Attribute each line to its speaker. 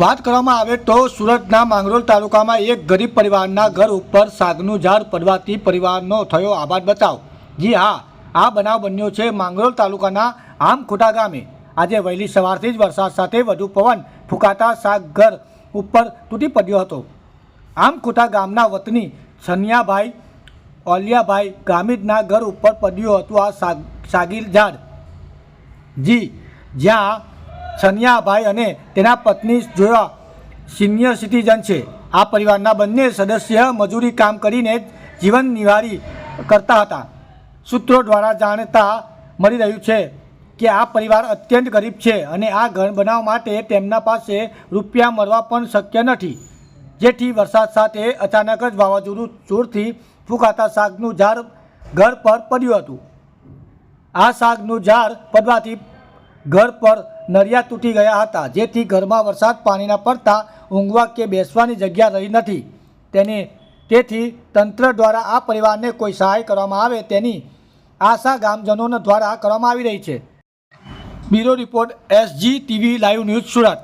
Speaker 1: વાત કરવામાં આવે તો સુરતના માંગરોળ તાલુકામાં એક ગરીબ પરિવારના ઘર ઉપર સાગનું ઝાડ પડવાથી પરિવારનો થયો આબાદ બચાવ. જી હા, આ બનાવ બન્યો છે માંગરોળ તાલુકાના આમખોટા ગામે. આજે વહેલી સવારથી જ વરસાદ સાથે વધુ પવન ફૂંકાતા સાગ ઘર ઉપર તૂટી પડ્યો હતો. આમખોટા ગામના વતની સનિયાભાઈ, ઓલિયાભાઈ ગામિતના ઘર ઉપર પડ્યું હતું આ સાગ સાગીર ઝાડ. જી, જ્યાં સનિયાભાઈ અને તેના પત્ની જોયા. સિનિયર સિટીઝન છે. આ પરિવારના બંને સદસ્ય મજૂરી કામ કરીને જીવન નિવારી કરતા હતા. સૂત્રો દ્વારા જાણતા મળી રહ્યું છે કે આ પરિવાર અત્યંત ગરીબ છે અને આ ઘર બનાવવા માટે તેમના પાસે રૂપિયા મળવા પણ શક્ય નથી. જેથી વરસાદ સાથે અચાનક જ વાવાઝોડું જોરથી ફૂંકાતા શાકનું ઝાડ ઘર પર પડ્યું હતું. આ શાકનું ઝાડ પડવાથી ઘર પર નરિયા તૂટી ગયા હતા. જેથી ઘરમાં વરસાદ પાણીના પડતા ઊંઘવા કે બેસવાની જગ્યા રહી નથી. તેને, તેથી તંત્ર દ્વારા આ પરિવારને કોઈ સહાય કરવામાં આવે તેની આશા ગામજનોના દ્વારા કરવામાં આવી રહી છે. Bureau report SG TV live news Surat.